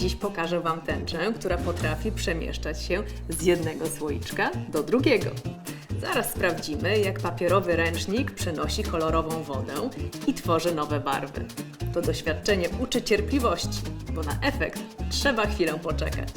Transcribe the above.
Dziś pokażę Wam tęczę, która potrafi przemieszczać się z jednego słoiczka do drugiego. Zaraz sprawdzimy, jak papierowy ręcznik przenosi kolorową wodę i tworzy nowe barwy. To doświadczenie uczy cierpliwości, bo na efekt trzeba chwilę poczekać.